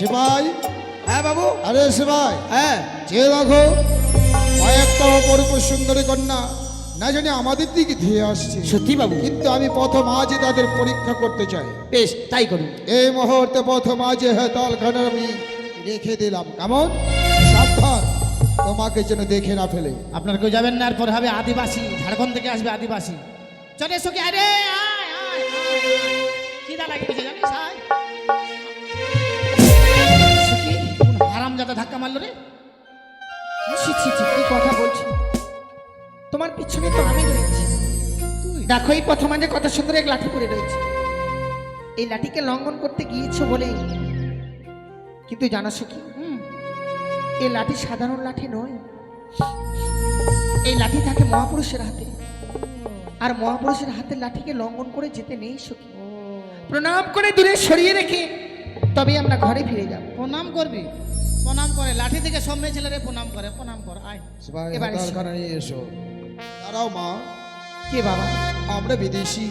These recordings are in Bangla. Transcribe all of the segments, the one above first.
সেবাই হ্যাঁ বাবু। আরে সেবাই হ্যাঁ। যে দেখো কয়েকটা অপরূপ সুন্দরী কন্যা না জানি আমাদের দিকে ধেয়ে আসছে। সত্যি বাবু? কিন্তু আমি প্রথম আজই তাদের পরীক্ষা করতে চাই। বেশ তাই করুন। এই মুহূর্তে প্রথম আজে হেতালখানা আমি রেখে দিলাম। কেমন? সাবধান তোমাকে যেন দেখে না ফেলে। আপনার কেউ যাবেন না এরপর হবে আদিবাসী। ঝাড়খণ্ড থেকে আসবে আদিবাসী। চলে কি? আরে আয়, আয়, লাগে গেছে জানিস? আয়। ধাক্কা মারলো রে? ছি ছি ছি কি কথা বলছি? তোমার পিছনে তো আমি রয়েছি। দেখো এই প্রথম আজে কত সুন্দর এক লাঠি পরে রয়েছে। এই লাঠিকে লঙ্ঘন করতে গিয়েছো বলে। কিন্তু জানাসো কি হুম, এই লাঠি সাধারণ লাঠি নয়। এই লাঠি থাকে মহাপুরুষের হাতে। আর মহাপুরুষের হাতের লাঠিকে লঙ্ঘন করে যেতে নেই সখী। প্রণাম করে দূরে সরিয়ে রেখে তবে আমরা ঘরে ফিরে যাব। প্রণাম করবি। প্রণাম করে লাঠি থেকে সব মেয়ে ছেলেরে প্রণাম করে প্রণাম কর আয়। এবার এসো। দাঁড়াও মা। কে বাবা? আমরা বিদেশি।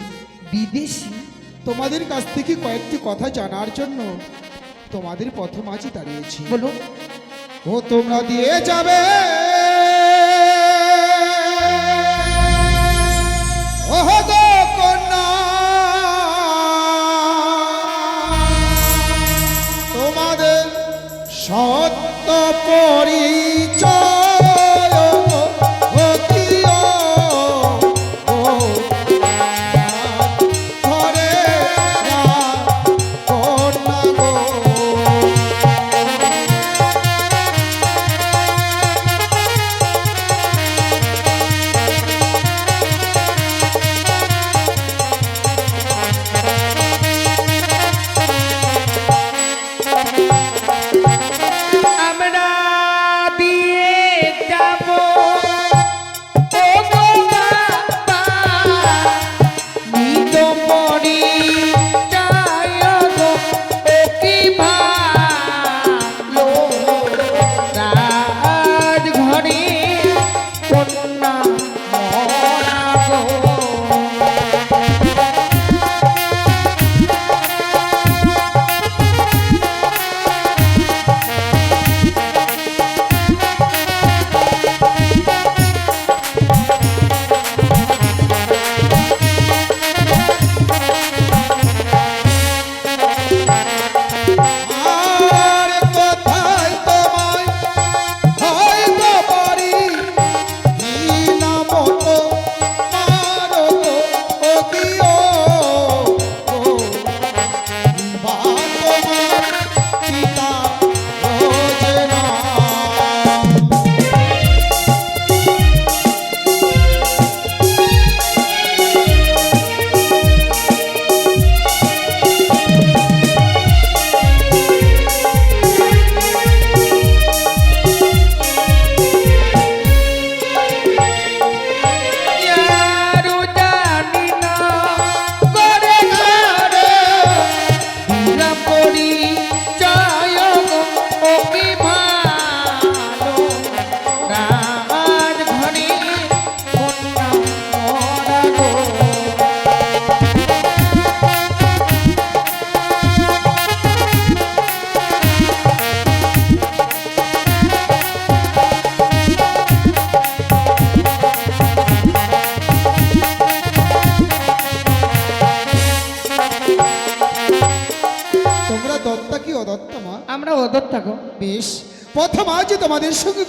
বিদেশি? তোমাদের কাছ থেকে কয়েকটি কথা জানার জন্য তোমাদের প্রথম আজই দাঁড়িয়েছি। বলুন। ও তোমরা দিয়ে যাবে।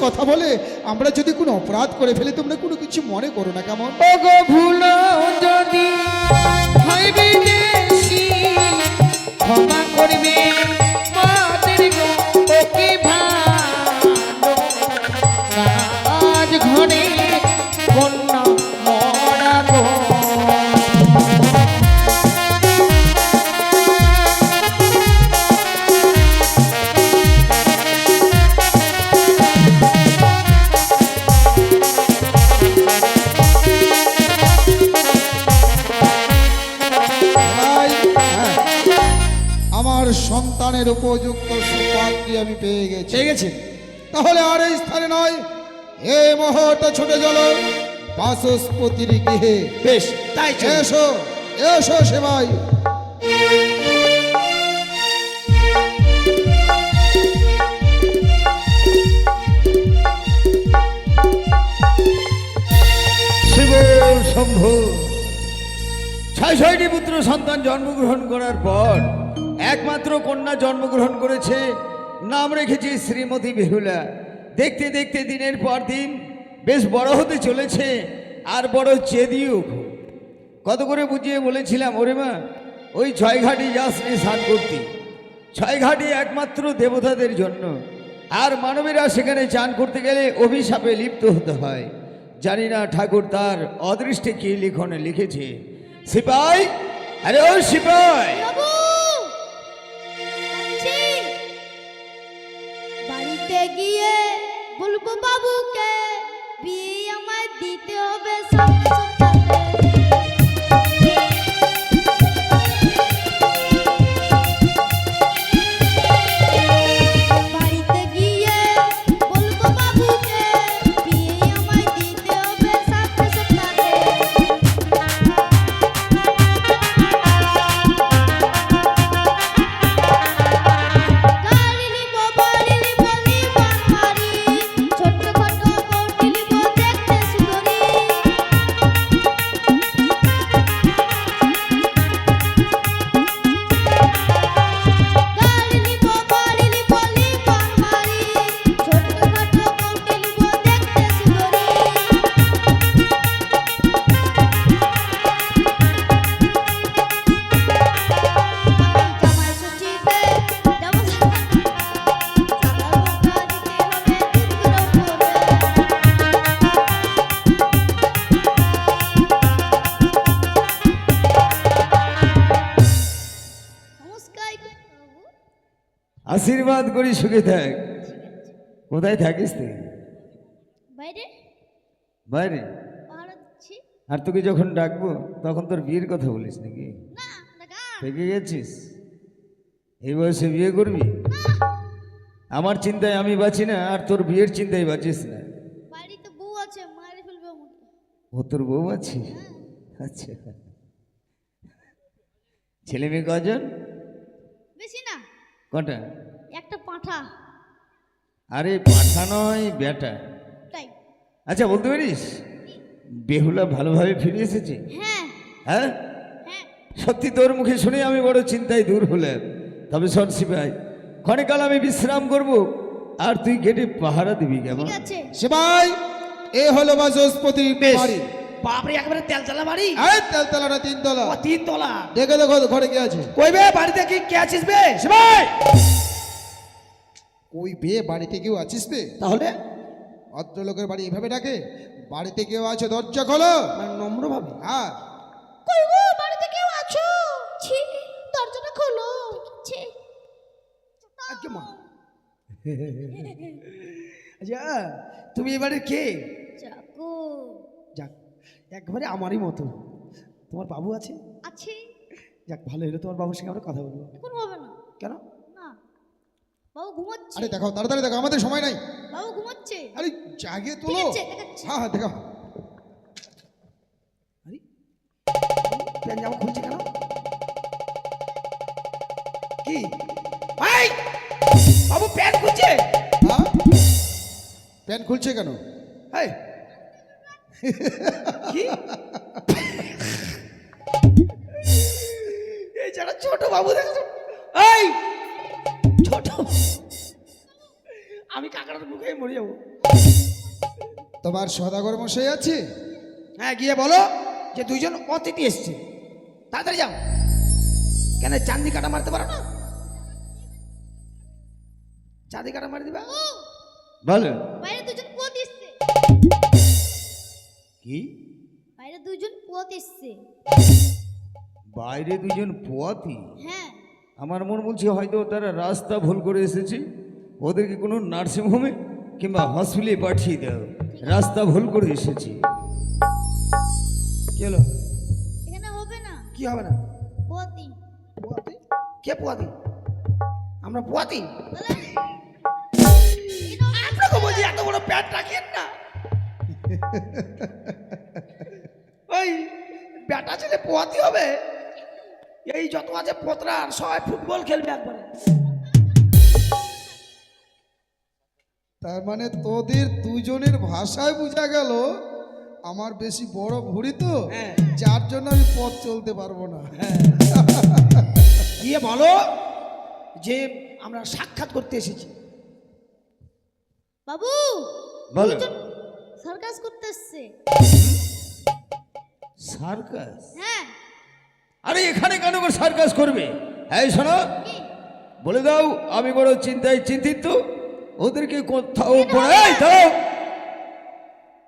কথা বলে আমরা যদি কোনো অপরাধ করে ফেলে, তোমরা কোনো কিছু মনে করো না, কেমন? ভুলো বাসস্পতির গৃহে। বেশ তাই এসো এসো সেবাই। ছয়টি পুত্র সন্তান জন্মগ্রহণ করার পর একমাত্র কন্যা জন্মগ্রহণ করেছে। নাম রেখেছে শ্রীমতী বেহুলা। দেখতে দেখতে দিনের পর দিন বেশ বড় হতে চলেছে। আর বড় চেদিও কত করে বুঝিয়ে বলেছিলাম, ওরে মা, ওই ছয় ঘাটি যাস নে স্নান করতে ছয় ঘাটি একমাত্র দেবতাদের জন্য। আর মানবেরা সেখানে চান করতে গেলে অভিশাপে লিপ্ত হতে হয়। জানি না ঠাকুর তার অদৃষ্টে কি লিখনে লিখেছে। সিপাই, আরে ও সিপাই! বাড়িতে গিয়ে বলব বাবুকে দিতে হবে আশীর্বাদ করি সুখে থাক। কোথায় থাকিস তুই? বাইরে। বাইরে? আর তোকে যখন ডাকবো তখন তোর বিয়ের কথা বলিস নাকি? থেকে গেছিস? এই বয়সে বিয়ে করবি? আমার চিন্তায় আমি বাঁচি না আর তোর বিয়ের চিন্তায় বাঁচিস না। ও তোর বউ আছে? আচ্ছা। ছেলে মেয়ে কজন? কটা? একটা পাঁঠা। আরে পাঠা নয় বেটা। তাই। আচ্ছা বলতে পারিস? বেহুলা ভালোভাবে ফিরে এসেছে? হ্যাঁ। হ্যাঁ? হ্যাঁ। সত্যি তোর মুখে শুনে আমি বড় চিন্তায় দূর হলাম। তবে শোন সিপাই ক্ষণিকাল আমি বিশ্রাম করব আর তুই গেটে পাহারা দিবি কেমন? ঠিক আছে। সেবাই এ হলো বাচস্পতি বাড়ি বাপরে একবারে তেলতলা বাড়ি? এই তেলতলা না তিনতলা ও তিন তলা। দেখে দেখো ঘরে কে আছে? কইবে বাড়িতে কি কে আছিস বে? সেবাই! ওই বিয়ে বাড়িতে কেউ আছিস বে? তাহলে? ভদ্রলোকের বাড়ি এভাবে ডাকে বাড়িতে কেউ আছে দরজা খোলো। মানে নম্র ভাবে। হ্যাঁ। কই গো বাড়িতে কেউ আছো? ছি দরজাটা খোলো। ছি। আজকে মা। আচ্ছা তুমি এবারে কে? চাকু। একবারে আমারই মতো। তোমার বাবু আছে? আছে। যাক ভালো হলো তোমার বাবুর সঙ্গে আমরা কথা বলব। এখন হবে না। কেন? না। বাবু ঘুমাচ্ছে। আরে দেখো তাড়াতাড়ি দেখো আমাদের সময় নাই। বাবু ঘুমাচ্ছে। আরে জাগে তোলো হ্যাঁ হ্যাঁ দেখো আরে প্যান জামা খুলছে কেন? কি? ভাই বাবু প্যান খুলছে? হ্যাঁ? প্যান্ট খুলছে কেন? এই! কি? এই যারা ছোট বাবু দেখো এই! ছোট আমি কাকার মুখে মরে যাব। তোমার সদাগর মশাই আছে? হ্যাঁ গিয়ে বলো যে দুইজন অতিথি এসছে। তাড়াতাড়ি যাও। কেন চাঁদি কাটা মারতে পারো না? চাঁদি কাটা মারি দিবা? বলো। বাইরে দুজন পুয়াত এসছে? কি? দুজন পুয়াত এসছে। বাইরে দুজন পোয়াতি হ্যাঁ। আমার মন বলছে হয়তো তারা রাস্তা ভুল করে এসেছে। ওদেরকে কোনো নার্সিংহোমে কিংবা হসপিটালে পাঠিয়ে দাও রাস্তা ভুল করে এসেছি। কি হলো? এখানে হবে না। কি হবে না? পুয়াতি। পোয়াতি? কে পোয়াতি? আমরা পোয়াতি? আপনাকে বলছি এত বড় প্যান্ট রাখেন না। ওই ব্যাটা ছেলে পোয়াতি হবে? এই যত আছে পোতরার সবাই ফুটবল খেলবে একবারে। তার মানে তোদের দুজনের ভাষায় বোঝা গেল আমার বেশি বড় ভুড়ি তো হ্যাঁ। যার জন্য আমি পথ চলতে পারব না। গিয়ে বলো যে আমরা সাক্ষাৎ করতে এসেছি। বাবু বলো। সার্কাস করতে এসছে। সার্কাস? হ্যাঁ। আরে এখানে কেন করে সার্কাস করবে? হ্যাঁ শোনো বলে দাও আমি বড় চিন্তায় চিন্তিত। ওদেরকে কোথাও বড় এই দাঁড়াও।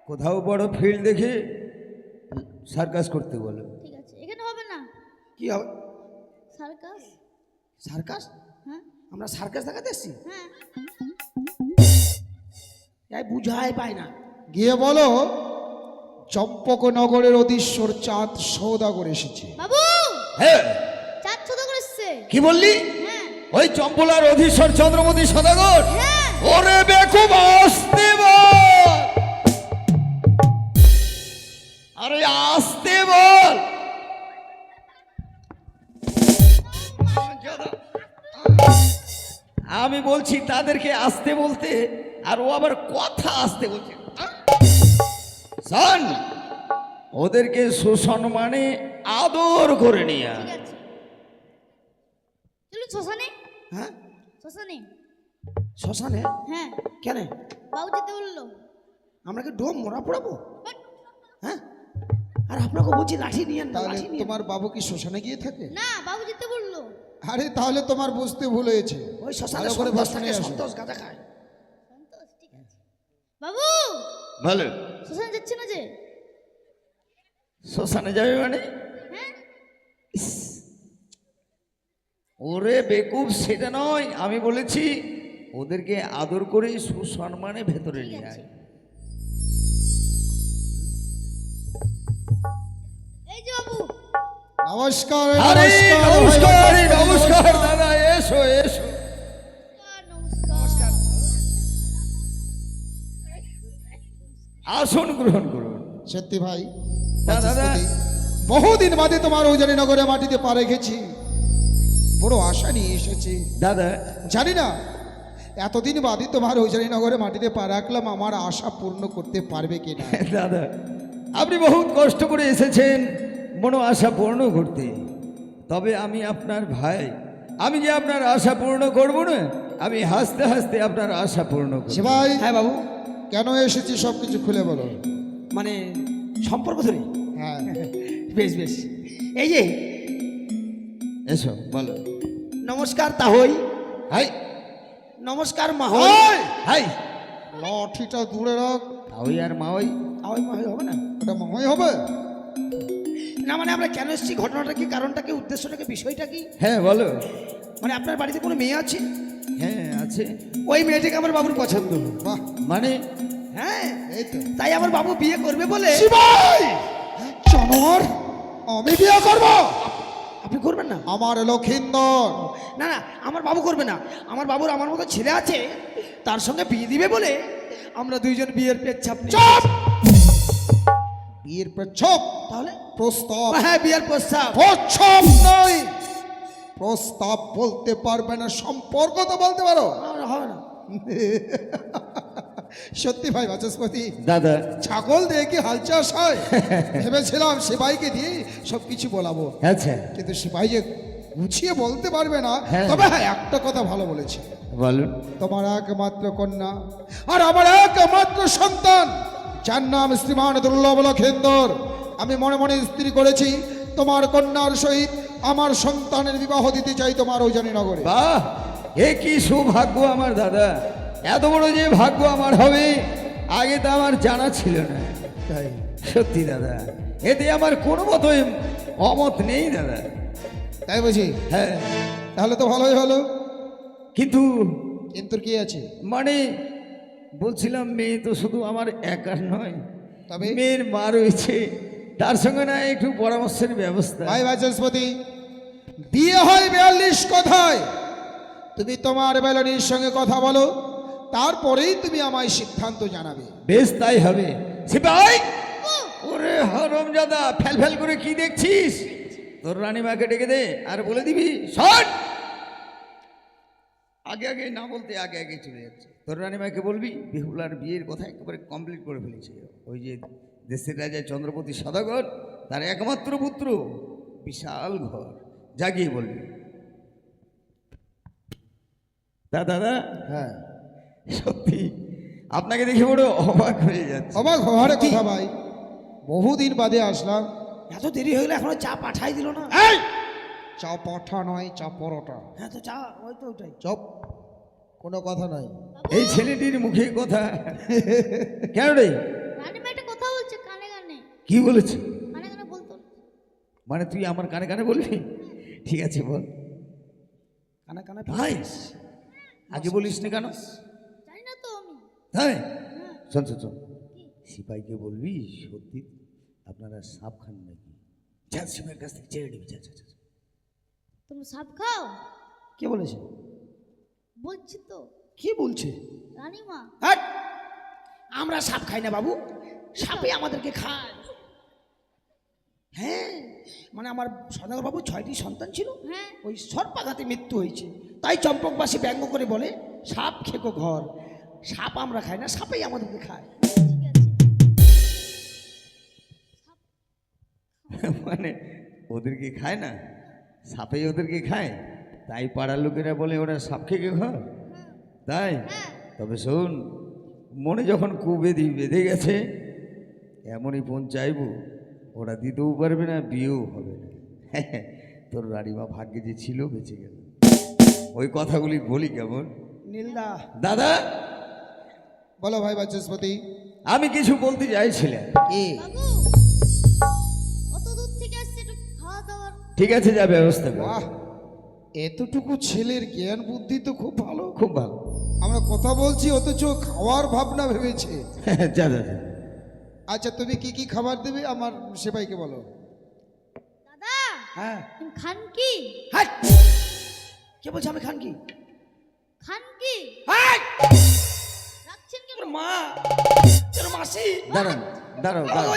কোথাও বড় ফিল্ড দেখে সার্কাস করতে বলো। ঠিক আছে এখানে হবে না। কি হবে? সার্কাস? সার্কাস? হ্যাঁ। আমরা সার্কাস দেখাতে এসেছি? হ্যাঁ। তাই বুঝাই পায় না। গিয়ে বলো চম্পকনগরের অধীশ্বর চাঁদ সৌদাগর এসেছে। বাবু! হ্যাঁ। চার ছোট করে এসছে। কি বললি? হ্যাঁ। ওই চম্পলার অধীশ্বর চন্দ্রমতি সদাগর? হ্যাঁ। ওরে বেকুব আসতে বল আরে আসতে বল আমি বলছি তাদেরকে আসতে বলতে আর ও আবার কথা আসতে বলছে। শোন ওদেরকে সুসম্মানে আদর করে নিয়ে শ্মশানে। হ্যাঁ? শ্মশানে। শ্মশানে? হ্যাঁ। কেন? বাবু যেতে বলল। আমরা কি ডোম মরা পড়াবো? হ্যাঁ? আর আপনাকে বলছি লাঠি নিয়ে তাহলে লাঠি নিয়ে আন। তোমার বাবু কি শ্মশানে গিয়ে থাকে? না বাবু যেতে বলল। আরে তাহলে তোমার বুঝতে ভুল হয়েছে। ওই শ্মশানে করে সন্তোষ গাঁজা খায়। বাবু! ভালো শ্মশানে যাচ্ছে না যে? শ্মশানে যাবে মানে? হ্যাঁ? ওরে বেকুব সেটা নয়। আমি বলেছি ওদেরকে আদর করে সুসম্মানে ভেতরে নিয়ে আয়। এই যে বাবু। নমস্কার নমস্কার নমস্কার নমস্কার। দাদা এসো আসন গ্রহণ করুন। সত্যি ভাই বহুদিন বাদে তোমার উজানি নগরে মাটিতে পা রেখেছি। বড় আশা নিয়ে এসেছি। দাদা। জানি না এতদিন বাদে তোমার উজানি নগরে মাটিতে পা রাখলাম আমার আশা পূর্ণ করতে পারবে কি না? দাদা আপনি বহুত কষ্ট করে এসেছেন মনো আশা পূর্ণ করতে। তবে আমি আপনার ভাই আমি যে আপনার আশা পূর্ণ করব না আমি হাসতে হাসতে আপনার আশা পূর্ণ করব। শিবাই। হ্যাঁ বাবু। কেন এসেছি সব কিছু খুলে বলো। মানে সম্পর্ক ধরে? হ্যাঁ। বেশ বেশ। এই যে এসো বলো। নমস্কার তাহই। হাই। নমস্কার মাহই! হাই। লাঠিটা দূরে রাখ। ওই আর মা ওই তাহই মাহই হবে না? এটা মহাই হবে? না মানে আমরা কেন এসেছি? ঘটনাটা কি কারণটা কি উদ্দেশ্যটা কি বিষয়টা কি? হ্যাঁ বলো। মানে আপনার বাড়িতে কোনো মেয়ে আছে? হ্যাঁ। আছে। ওই মেয়েটিকে আমার বাবুর পছন্দ। মানে হ্যাঁ এই তো। তাই আমার বাবু বিয়ে করবে বলে। জানোয়ার আমি বিয়ে করব। আপনি করবেন না? আমার লক্ষিন্দর। না না আমার বাবু করবে না। আমার বাবুর আমার মতো ছেলে আছে তার সঙ্গে বিয়ে দিবে বলে আমরা দুইজন বিয়ের পেচ্ছাপ চুপ! বিয়ের প্রচ্ছপ তাহলে? প্রস্তাব। হ্যাঁ বিয়ের প্রস্তাব। প্রচ্ছপ নয়। প্রস্তাব বলতে পারবে না সম্পর্ক তো বলতে পারো। না সত্যি ভাই বাচস্পতি দাদা। ছাগল দিয়ে কি হাল চাষ হয়? ভেবেছিলাম সিপাহীকে দিয়ে সবকিছু বলাবো। আচ্ছা। কিন্তু সিপাহী যে গুছিয়ে বলতে পারবে না। হ্যাঁ। তবে হ্যাঁ একটা কথা ভালো বলেছে। বলুন। তোমার একমাত্র কন্যা আর আমার একমাত্র সন্তান যার নাম শ্রীমান দুর্লভ লক্ষেন্দর। আমি মনে মনে স্ত্রী করেছি তোমার কন্যার সহিত আমার সন্তানের বিবাহ দিতে চাই তোমার ওজানি নগরে। বাহ এ কি সৌভাগ্য আমার দাদা। এত বড় যে ভাগ্য আমার হবে আগে তো আমার জানা ছিল না। তাই? সত্যি দাদা এতে আমার কোনো মতোই অমত নেই দাদা। তাই বুঝি হ্যাঁ। তাহলে তো ভালোই হলো। কিন্তু কিন্তু কি আছে? মানে বলছিলাম মেয়ে তো শুধু আমার একার নয়। তবে? মেয়ের মা রয়েছে তার সঙ্গে না একটু পরামর্শের ব্যবস্থা। ভাই বাচস্পতি বিয়ে হয় বিয়াল্লিশ কথায়। তুমি তোমার বেলনির সঙ্গে কথা বলো তারপরেই তুমি আমায় সিদ্ধান্ত জানাবে। বেশ তাই হবে। সে ভাই ওরে হরম জাদা ফেল ফেল করে কি দেখছিস? তোর রানীমাকে ডেকে দে আর বলে দিবি শট আগে আগে না বলতে আগে আগে চলে যাচ্ছে। তোর রানীমাকে বলবি বিহুলার বিয়ের কথা একেবারে কমপ্লিট করে ফেলেছে। ওই যে দেশের রাজা চন্দ্রপতি সদাগর তার একমাত্র পুত্র বিশাল ঘর। জাগিয়ে বলবি। তা দাদা হ্যাঁ। সত্যি? আপনাকে দেখে বড় অবাক হয়ে যাচ্ছে। অবাক হওয়ার কথা ভাই। বহুদিন বাদে আসলাম। এত দেরি হয়ে গেলে এখনও চা পাঠাই দিল না? এই! চা পাঠা নয় চা পরোটা। হ্যাঁ তো চা ওই তো ওটাই চপ। কোনো কথা নাই। এই ছেলেটির মুখে কথা। কেন রে? কথা বলছে কানে কানে। কি বলেছে? কানে কানে বলতো মানে তুই আমার কানে কানে বলবি? ঠিক আছে বল। কানে কানে ভাই আগে বলিস না কেন? জানি না তো আমি। হ্যাঁ শোন শোন শোন। সিপাইকে বলবি সত্যি আপনারা সাপ খান নাকি? যা সিপাইয়ের কাছ থেকে চেয়ে নিবি যা যা। তুমি সাপ খাও? কে বলেছে? বলছি তো। কি বলছে? রানীমা। হাট! আমরা সাপ খাই না বাবু। সাপে আমাদেরকে খায়। হ্যাঁ মানে আমার সদাগর বাবু ছয়টি সন্তান ছিল। হ্যাঁ। ওই সর্পাঘাতে মৃত্যু হয়েছে। তাই চম্পকবাসী ব্যঙ্গ করে বলে সাপ খেকো ঘর। সাপ আমরা খাই না সাপেই আমাদেরকে খায়। মানে ওদেরকে খায় না? সাপেই ওদেরকে খায়? তাই পাড়ার লোকেরা বলে ওরা সাপ খেয়ে ঘর। তাই? হ্যাঁ। তবে শোন মনে যখন কুবেদি বেঁধে গেছে এমনই ফোন চাইব। ওরা দিতেও পারবে না বিয়েও হবে না। তোর রানীমা ভাগ্যে যে ছিল বেঁচে গেল। ওই কথাগুলি বলি কেমন? নীলদা। দাদা! বলো ভাই বাচস্পতি। আমি কিছু বলতে চাইছিলাম। কি? বাবু! অত দূর থেকে আসছে একটু খাওয়া দাওয়ার। ঠিক আছে যা ব্যবস্থা কর। বাহ! এতটুকু ছেলের জ্ঞান বুদ্ধি তো খুব ভালো। খুব ভালো। আমরা কথা বলছি অথচ খাওয়ার ভাবনা ভেবেছে। যা যা যা। আচ্ছা তুমি কি কি খাবার দেবে? আমার সেপাইকে বলো। দাদা হ্যাঁ। খান কি? হাট! কে বলছে আমি খান কি? খান কি? হাট! রাখছেন তোর মা তোর মাসি। দাঁড়ান দাঁড়াও দাঁড়াও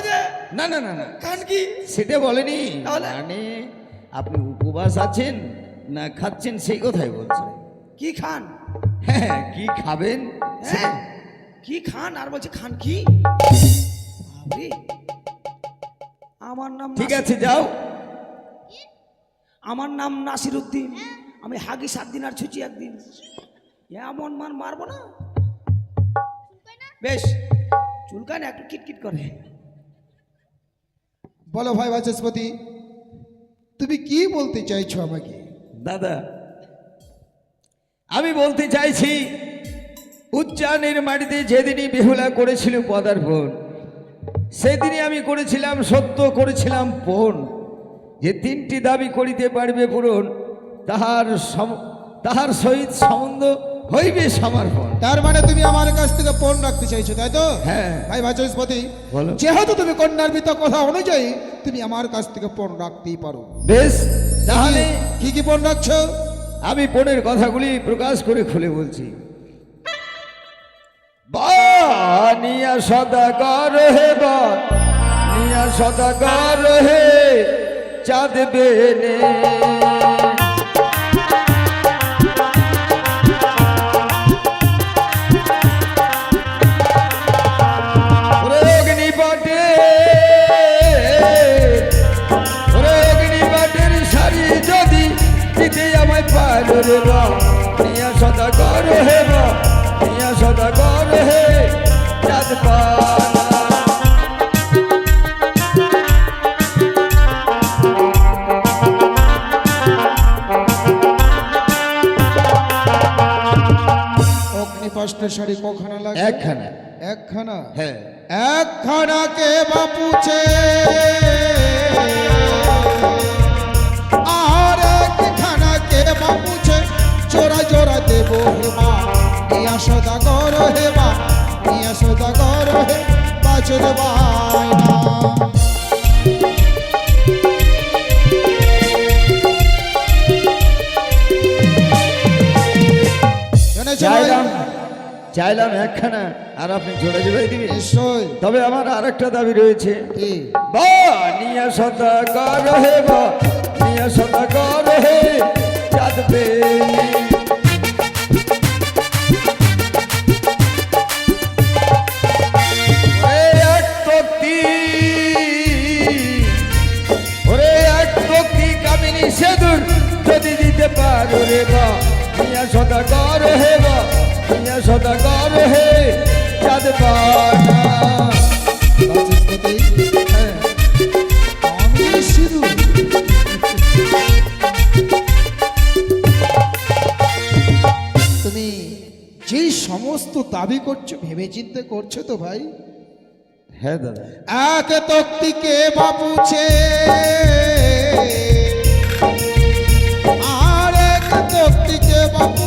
না না না না। খান কি? সেটা বলেনি? মানে আপনি উপবাস আছেন না খাচ্ছেন সেই কথাই বলছেন কি খান? হ্যাঁ কি খাবেন? হ্যাঁ কি খান? আর বলছে খান কি? আমার নাম ঠিক আছে যাও। আমার নাম নাসির উদ্দিন আমি হাগি সাত দিন আর ছুচি একদিন এমন মান মারবো না। বেশ চুলকান একটু কিটকিট করে। বলো ভাই বাচস্পতি তুমি কি বলতে চাইছো আমাকে? দাদা আমি বলতে চাইছি উচ্চারণের মাটিতে যেদিনই বেহুলা করেছিল পদার্পণ সেদিনই আমি করেছিলাম সত্য করেছিলাম পণ যে তিনটি দাবি করিতে পারবে পূরণ তাহার তাহার সহিত সম্বন্ধ হইবে সমর্পণ। তার মানে তুমি আমার কাছ থেকে পণ রাখতে চাইছো তাই তো? হ্যাঁ। ভাই বাচস্পতি বলো। যেহেতু তুমি কন্যার বিত কথা অনুযায়ী তুমি আমার কাছ থেকে পণ রাখতেই পারো। বেশ তাহলে কি কি পণ রাখছো? আমি পণের কথাগুলি প্রকাশ করে খুলে বলছি। বানিয়া সদাগর হে বানিয়া সদাগর হে চাঁদ বেনে। ওরে শাড়ি কখানা লাগে? একখানা। একখানা? হ্যাঁ। একখানা কে বাপুছে আর একখানা কে বাপুছে জোড়া জোড়া দেব হেমা নিয়া সদা গর হেমা নিয়া সদা গর হে বাচর বায়না চাইলাম একখানা আর আপনি জোড়া জোড়াই দিবেন। নিশ্চয় তবে আমার আরেকটা দাবি রয়েছে। বা সদা কর হে যদি দিতে পারো রে বা সদা কর হে বা মিয়া সদাগর হে চাঁদ পানা বাচস্পতি আমি সিঁদুর তুমি যেই সমস্ত দাবি করছ ভেবে চিন্তে করছ তো ভাই? হ্যাঁ দাদা। এক তক্তিকে বাপুছে আর এক তক্তিকে বাপুছে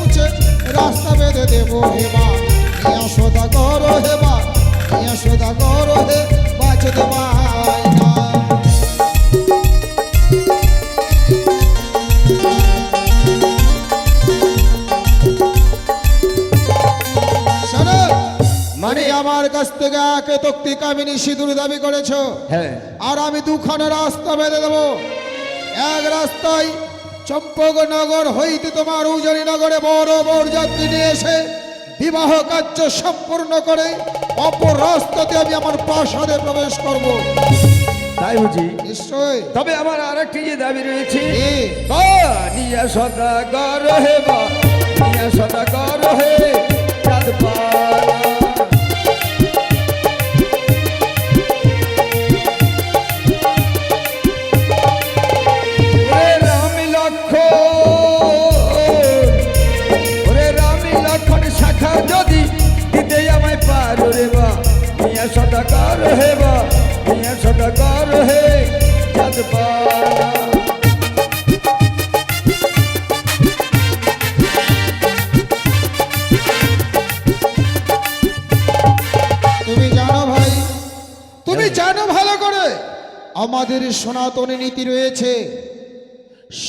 রাস্তা দেবো হেবা ইয়া সদা কর হেবা ইয়া সদা কর হে বাঁচতে না মানে আমার কাছ থেকে একে তক্তি কামিনী সিঁদুর দাবি করেছ। হ্যাঁ। আর আমি দুখানা রাস্তা বেঁধে দেবো। এক রাস্তায় চম্পকনগর হইতে তোমার উজনি নগরে বড় বড় যাত্রী নিয়ে এসে বিবাহ কার্য সম্পূর্ণ করে অপর রাস্তাতে আমি আমার প্রাসাদে প্রবেশ করব। তাই বুঝি? নিশ্চয় তবে আমার আর একটি যে দাবি রয়েছে নিয়া সদাগর হে বা নিয়া সদাগর হে চাঁদ হে চাঁদ তুমি জানো ভাই তুমি জানো ভালো করে আমাদের সনাতনী নীতি রয়েছে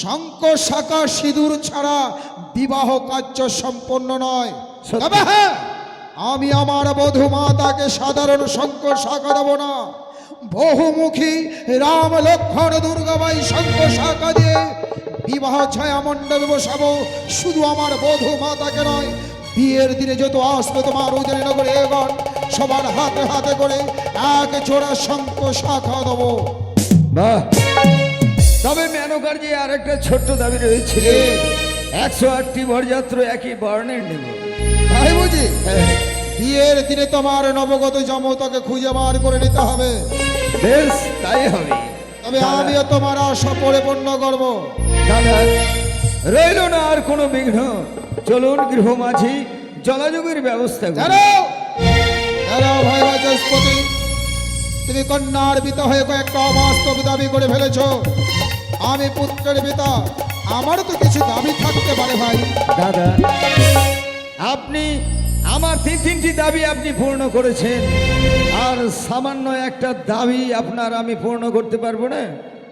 শঙ্খ শাখা সিঁদুর ছাড়া বিবাহ কার্য সম্পন্ন নয়। তবে হ্যাঁ আমি আমার বধূ মাতাকে সাধারণ শঙ্খ শাখা দেব না। বহুমুখী রাম লক্ষণ দুর্গাবাই শঙ্খ শাখা দিয়ে বিবাহ ছায়া মণ্ডপে বসাবো। শুধু আমার বধূ মাতাকে নয় বিয়ের দিনে যত আসবে তোমার উজনি নগরে এগণ সবার হাতে হাতে করে এক জোড়া শঙ্খ শাখা দেবো। বাহ। তবে মেনকার যে আর একটা ছোট্ট দাবি রয়েছে। একশো আটটি বরযাত্র একই বর্ণের নেব। তাই বুঝি? হ্যাঁ, বিয়ের দিনে তোমার নবগত জমতাকে খুঁজে বার করে নিতে হবে। বেশ তাই হবে। তবে আমিও তোমার আশা পরিপূর্ণ করব। দাদা রইল না আর কোনো বিঘ্ন। চলুন গৃহমাঝি জলাযোগের ব্যবস্থা করি। ভাই বাচস্পতি তুমি কন্যার পিতা হয়ে কয়েকটা অবাস্তব দাবি করে ফেলেছ। আমি পুত্রের পিতা আমারও তো কিছু দাবি থাকতে পারে ভাই। দাদা আপনি আমার তিন তিনটি দাবি আপনি পূর্ণ করেছেন। আর সামান্য একটা দাবি আপনার আমি পূর্ণ করতে পারব না।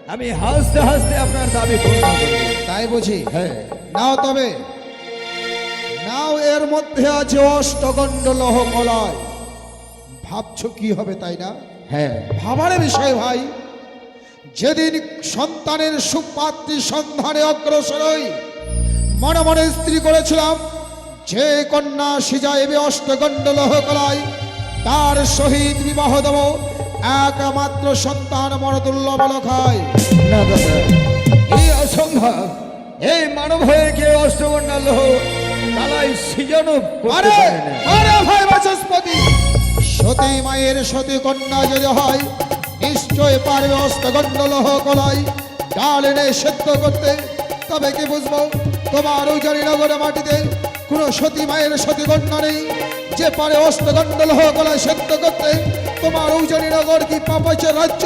আমি হাসতে হাসতে আপনার দাবি পূর্ণ করব। তাই বুঝি? হ্যাঁ। নাও তবে। নাও এর মধ্যে আছে অষ্টগণ্ড লহ কলায় ভাবছ কি হবে তাই না? হ্যাঁ। ভাবার বিষয় ভাই। যেদিন সন্তানের সুপাত্রী সন্ধানে অগ্রসর হই মনে মনে স্ত্রী করেছিলাম যে কন্যা সিজাইবে অষ্টগণ্ড লহ কলায় তার সহিত বিবাহ দেব একমাত্র সন্তান মরদুল্লভ লখায় না দাদা এই অসম্ভব। এই মানব হয়ে কেউ অষ্টগণ্ডা লোহ কালাই সিজনও করতে আরে আরে ভাই বাচস্পতি সতী মায়ের সতী কন্যা যদি হয় নিশ্চয় পারবে অস্তগণ্ড লহ কলাই ডাল এনে সেদ্ধ করতে তবে কি বুঝব? তোমার উজানি নগরে মাটিতে কোনো সতী মায়ের সতী কন্যা নেই। যে পারে অস্তগণ্ড লহ কলাই সেদ্ধ করতে তোমার উজানি নগর কি পাপাচের রাজ্য?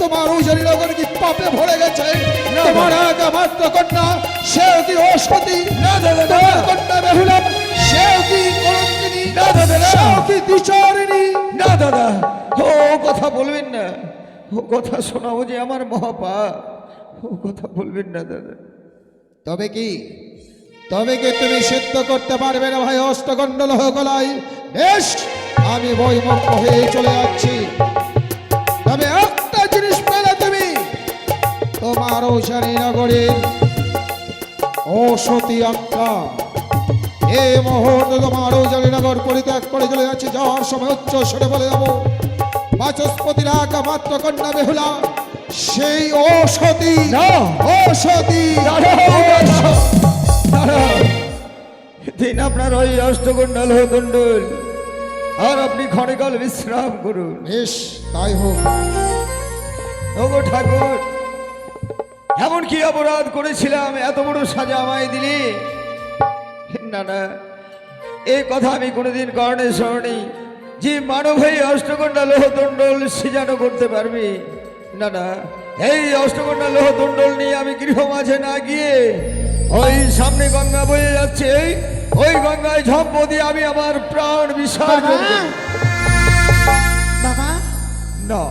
তোমার উজানি নগর কি পাপে ভরে গেছে? না, তোমার একমাত্র কন্যা সেও কি অসতী? না, দাদা, না। তোমার কন্যা বেহুলাম সেও কি কলঙ্কিনী। সেও কি দ্বিচারিণী? না দাদা ও কথা বলবেন না। ও কথা শোনাবো যে আমার মহাপাপ। ও কথা বলবেন না দাদা। তবে কি? তবে কি তুমি সিদ্ধ করতে পারবে না ভাই অষ্টগণ্ডল গলাই বেশ আমি বইমুক্ত হয়ে চলে যাচ্ছি। তবে একটা জিনিস পেলে তুমি তোমার ঔষানী নগরীর ও সতী আত্মা। এই মুহূর্তে তোমার ঔষানী নগর পরিত্যাগ করে চলে যাচ্ছে। যাওয়ার সময় উচ্চ সরে বলে যাব বাচস্পতির একমাত্র কন্যা বেহুলা। সেই ও সতী দিন আপনার ওই অষ্টকন্ডল হতন্ডল আর আপনি ক্ষণকাল বিশ্রাম করুন। বেশ তাই হোক। ওগো ঠাকুর এমন কি অপরাধ করেছিলাম? এত বড় সাজা আমায় দিলি? না না এই কথা আমি কোনোদিন কর্ণে শোনি। যে মানব হয়ে অষ্টকন্ডা লোহদণ্ডল সিজানো করতে পারবি? না না এই অষ্টকন্ডা লোহদণ্ডল নিয়ে আমি গৃহ মাঝে না গিয়ে ওই সামনে গঙ্গা বয়ে যাচ্ছে ওই গঙ্গায় ঝম্প দিয়ে আমি আমার প্রাণ বিসর্জন বাবা। না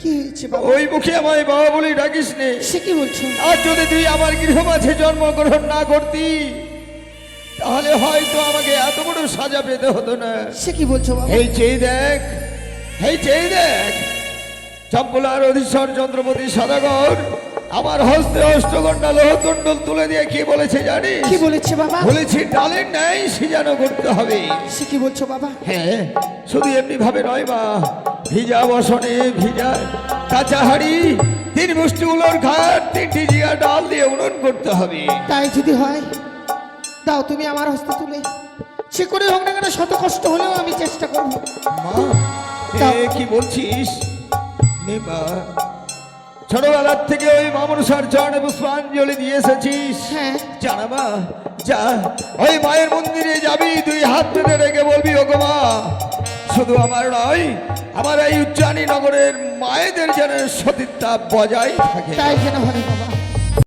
কি হয়েছে ওই মুখে আমায় বাবা বলে ডাকিস নে। সে কি বলছো? আর যদি তুই আমার গৃহমাঝে জন্মগ্রহণ না করতি তাহলে হয়তো আমাকে এত বড় সাজা পেতে হতো না। সে কি বলছো বাবা? এই চেয়ে দেখ এই চেয়ে দেখ। চম্পলার অধীশ্বর চন্দ্রপতি সদাগর আমার হস্তে অষ্টগন্ডা লোহদণ্ডল তুলে দিয়ে কি বলেছে জানিস? কি বলেছে বাবা? বলেছি ডালের ন্যায় সিজানো করতে হবে। সে কি বলছো বাবা? হ্যাঁ শুধু এমনি ভাবে নয় মা ভিজা বসনে ভিজা কাঁচা হাড়ি তিন মুষ্টিগুলোর ঘাট তিনটি জিয়া ডাল দিয়ে উনুন করতে হবে। তাই যদি হয় দাও তুমি আমার হস্তে তুলে। সে করে হোক না কেন শত কষ্ট হলেও আমি চেষ্টা করব। মা কি বলছিস? নে মা ছোটবেলার থেকে ওই মামনসার চরণে পুষ্পাঞ্জলি দিয়ে এসেছিস। জানাবা জানা মা যা। ওই মায়ের মন্দিরে যাবি তুই হাত ধরে রেখে বলবি ওগো মা শুধু আমার নয় আমার এই উজ্জানী নগরের মায়েদের যেন সতীত্বা বজায় থাকে। তাই যেন হরে বাবা।